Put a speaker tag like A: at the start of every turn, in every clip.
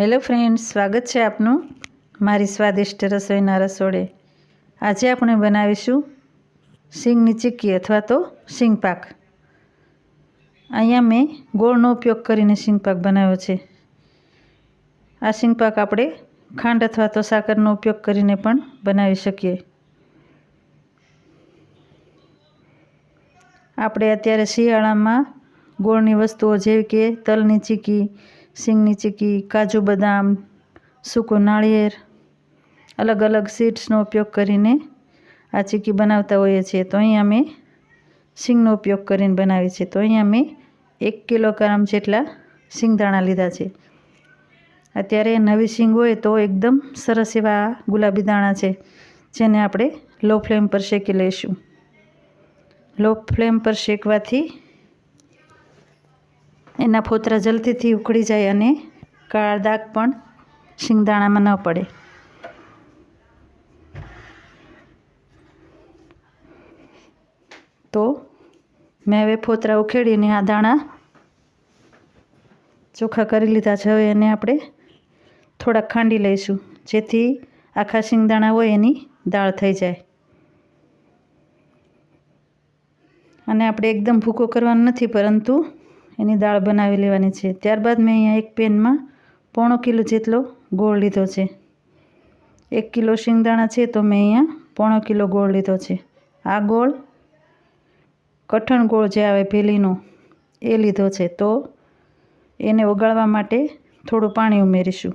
A: Hello friend સ્વાગત છે આપનું મારી સ્વાદિષ્ટ રસોઈના રસોડે. આજે આપણે બનાવીશું સિંગની ચીક્કી અથવા તો સિંગ અહીંયા મેં ગોળનો ઉપયોગ કરીને સિંગ બનાવ્યો છે. આ સિંગ આપણે ખાંડ અથવા તો સાકરનો ઉપયોગ કરીને પણ બનાવી શકીએ. આપણે અત્યારે શિયાળામાં ગોળની વસ્તુઓ જેવી કે તલની ચીક્કી સિંગની ચીકી, કાજુ બદામ, સૂકું નાળિયેર, અલગ અલગ સીડ્સનો ઉપયોગ કરીને આ ચીકી બનાવતા હોઈએ છીએ. તો અહીંયા મેં સિંગનો ઉપયોગ કરીને બનાવી છે તો અહીંયા મેં એક કિલોગ્રામ જેટલા સિંગદાણા લીધા છે. અત્યારે નવી સિંગ હોય તો એકદમ સરસ એવા ગુલાબી દાણા છે, જેને આપણે લો ફ્લેમ પર શેકી લઈશું. લો ફ્લેમ પર શેકવાથી એના ફોતરા જલ્દીથી ઉકળી જાય અને કાળા દાગ પણ શિંગદાણામાં ન પડે. તો મેં હવે ફોતરા ઉખેડીને આ દાણા ચોખ્ખા કરી લીધા છે. હવે એને આપણે થોડાક ખાંડી લઈશું, જેથી આખા શિંગદાણા હોય એની દાળ થઈ જાય. અને આપણે એકદમ ભૂકો કરવાનો નથી, પરંતુ એની દાળ બનાવી લેવાની છે. ત્યારબાદ મેં અહીંયા એક પેનમાં પોણો કિલો જેટલો ગોળ લીધો છે. એક કિલો શિંગદાણા છે તો મેં અહીંયા પોણો કિલો ગોળ લીધો છે. આ ગોળ કઠણ ગોળ જે આવે ભેલીનો, એ લીધો છે. તો એને ઓગાળવા માટે થોડું પાણી ઉમેરીશું.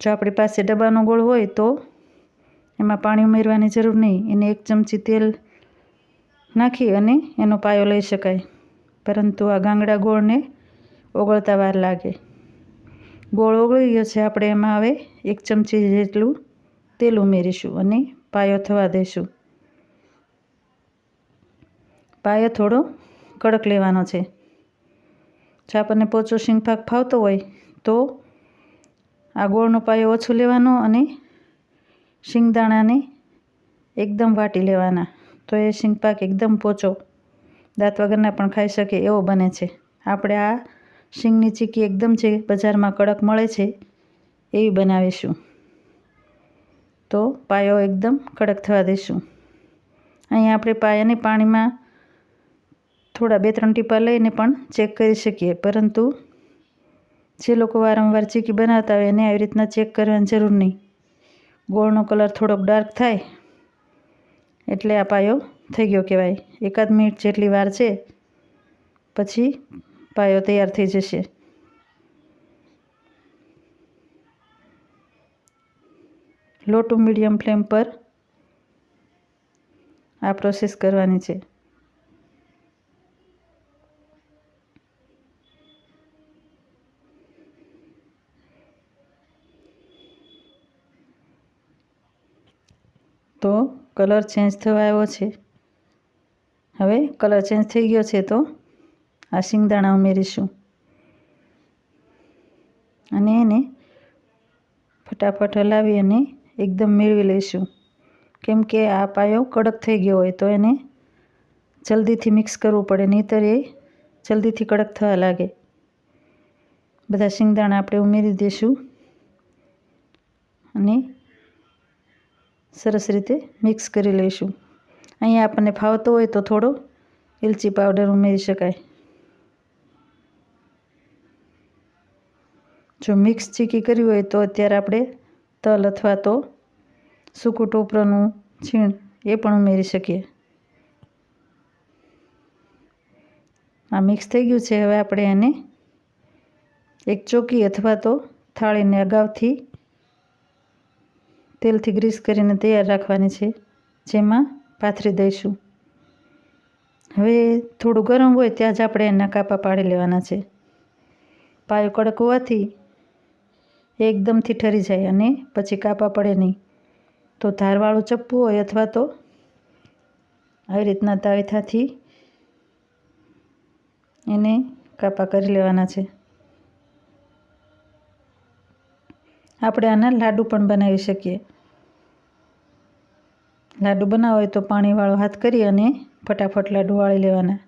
A: જો આપણી પાસે ડબ્બાનો ગોળ હોય તો એમાં પાણી ઉમેરવાની જરૂર નહીં. એને એક ચમચી તેલ નાખી અને એનો પાયો લઈ શકાય. પરંતુ આ ગાંગડા ગોળને ઓગળતા વાર લાગે. ગોળ ઓગળી ગયો છે, આપણે એમાં હવે એક ચમચી જેટલું તેલ ઉમેરીશું અને પાયો થવા દઈશું પાયો થોડો કડક લેવાનો છે. જો આપણને પોચો શીંગપાક ફાવતો હોય, તો આ ગોળનો પાયો ઓછો લેવાનો અને શિંગદાણાને એકદમ વાટી લેવાના. તો એ શીંગપાક એકદમ પોચો દાંત વગરના પણ ખાઈ શકે એવો બને છે. આપણે આ શીંગની ચીકી એકદમ જે બજારમાં કડક મળે છે, એવી બનાવીશું. તો પાયો એકદમ કડક થવા દઈશું. અહીંયા આપણે પાયાને પાણીમાં થોડા બે ત્રણ ટીપા લઈને પણ ચેક કરી શકીએ. પરંતુ જે લોકો વારંવાર ચીકી બનાવતા હોય એને આવી રીતના ચેક કરવાની જરૂર નહીં. ગોળનો કલર થોડોક ડાર્ક થાય, એટલે આ પાયો થઈ ગયો કહેવાય. એકાદ મિનિટ જેટલી વાર છે, પછી પાયો તૈયાર થઈ જશે. લો ટુ મીડિયમ ફ્લેમ પર આ પ્રોસેસ કરવાની છે. તો કલર ચેન્જ થવા આવ્યો છે. હવે કલર ચેન્જ થઈ ગયો છે તો આ શિંગદાણા ઉમેરીશું. અને એને ફટાફટ હલાવી અને એકદમ મેળવી લઈશું. કેમ કે આ પાયો કડક થઈ ગયો હોય તો એને જલ્દીથી મિક્સ કરવું પડે, નહીંતર એ જલ્દીથી કડક થવા લાગે. બધા શિંગદાણા આપણે ઉમેરી દઈશું અને સરસ રીતે મિક્સ કરી લઈશું. અહીંયા આપણને ફાવતો હોય તો થોડો એલચી પાવડર ઉમેરી શકાય. જો મિક્સ ચીકી કરવી હોય તો અત્યારે આપણે તલ અથવા તો સૂકું ટોપરાનું છીણ એ પણ ઉમેરી શકીએ. આ મિક્સ થઈ ગયું છે. હવે આપણે એને એક ચોકી અથવા તો થાળીને અગાઉથી તેલથી ગ્રીસ કરીને તૈયાર રાખવાની છે. જેમાં પાથરી દઈશું. હવે થોડું ગરમ હોય ત્યાં જ આપણે એના કાપા પાડી લેવાના છે. પાયો કડક હોવાથી એકદમથી ઠરી જાય અને પછી કાપા પડે નહીં. તો ધારવાળું ચપ્પું હોય અથવા તો આવી રીતના તાવીથાથી એને કાપા કરી લેવાના છે. આપણે આના લાડુ પણ બનાવી શકીએ. લાડુ બનાવો હોય તો પાણીવાળો હાથ કરી અને ફટાફટ લાડુ વાળી લેવાના.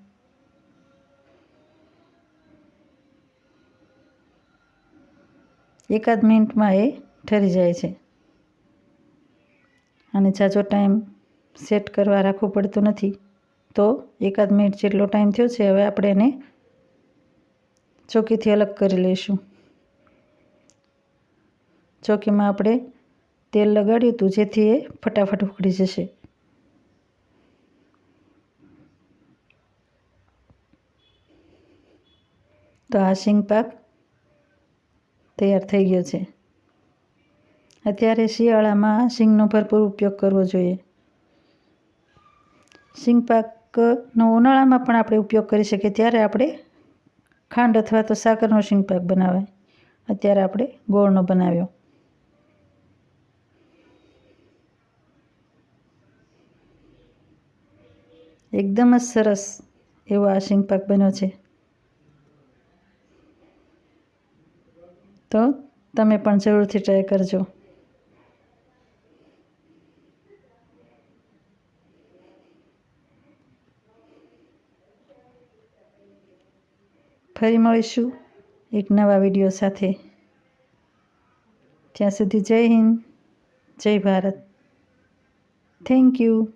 A: એકાદ મિનિટમાં એ ઠરી જાય છે. અને જાજો ટાઈમ સેટ કરવા રાખવું પડતું નથી. તો એકાદ મિનિટ જેટલો ટાઈમ થયો છે, હવે આપણે એને ચોકીથી અલગ કરી લઈશું. ચોકીમાં આપણે તેલ લગાડ્યું હતું, જેથી એ ફટાફટ ઉકળી જશે. તો આ શીંગ પાક તૈયાર થઈ ગયો છે. અત્યારે શિયાળામાં શીંગનો ભરપૂર ઉપયોગ કરવો જોઈએ. શીંગ પાકનો ઉનાળામાં પણ આપણે ઉપયોગ કરી શકીએ, ત્યારે આપણે ખાંડ અથવા તો સાકરનો શીંગ પાક બનાવાય. અત્યારે આપણે ગોળનો બનાવ્યો. એકદમ જ સરસ એવો આ શીંગ બન્યો છે. તો તમે પણ જરૂરથી ટ્રાય કરજો. ફરી મળીશું એક નવા વીડિયો સાથે. ત્યાં સુધી જય હિન્દ, જય ભારત. Thank you